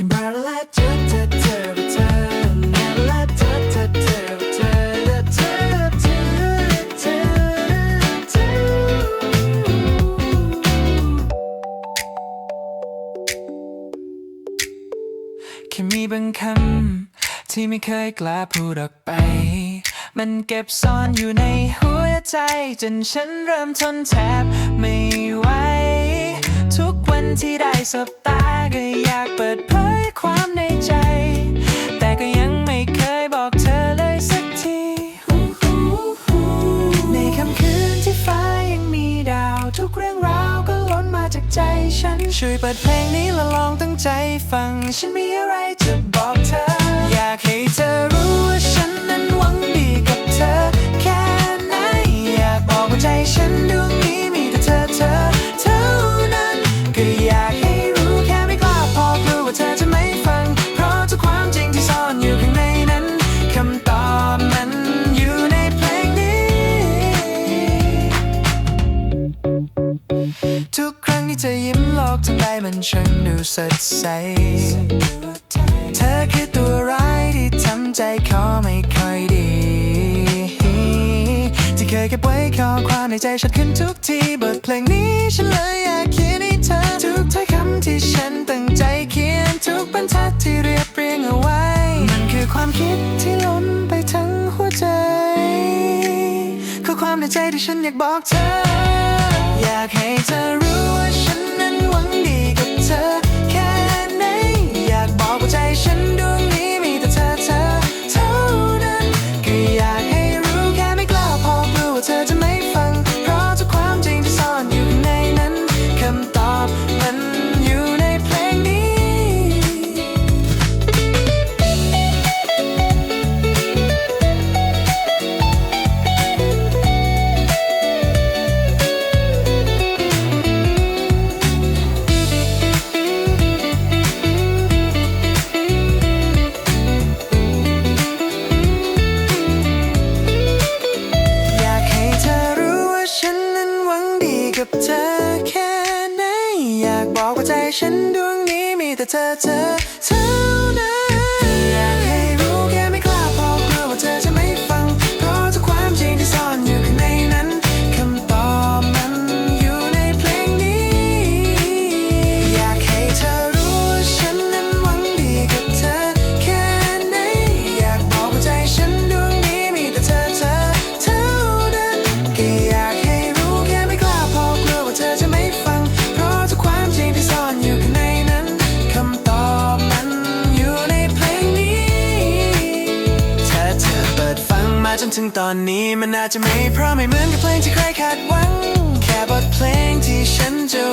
can barely let you to to return. Never let to to to return. To to to to. แค่มีบางคำที่ไม่เคยกล้าพูดออกไป มันเก็บซ่อนอยู่ในหัวใจ จนฉันเริ่มทนแทบไม่ไหวทุกวันที่ได้สบตา ก็อยากเปิดเผยความในใจ แต่ก็ยังไม่เคยบอกเธอเลยสักที ในค่ำคืนที่ฟ้ายังมีดาว ทุกเรื่องราวก็ล้นมาจากใจฉัน ช่วยเปิดเพลงนี้และลองตั้งใจฟัง ฉันมีอะไรจะบอกเธอ อยากให้เธอ กทั้งใบมันช่างดูสดใส เธอคือตัวร้ายที่ทำใจขอไม่ค่อยดี ที่เคยเก็บไว้ข้อความในใจชัดขึ้นทุกทีบทเพลงนี้ฉันเลยอยากเขียนให้เธอ ทุกถ้อยคำที่ฉันตั้งใจเขียนทุกบรรทัดที่เรียบเรียงเอาไว้ มันคือความคิดที่ล้นไปทั้งหัวใจคือความในใจที่ฉันอยากบอกเธอ อยากให้เธอรู้ เธอแค่ไหนอยากบอกว่าใจฉันดวงนี้มีแต่เธอเธอ จนถึงตอนนี้มันอาจจะไม่เพราะไม่เหมือนกับเพลงที่ใครคาดหวัง แค่บทเพลงที่ฉันจะ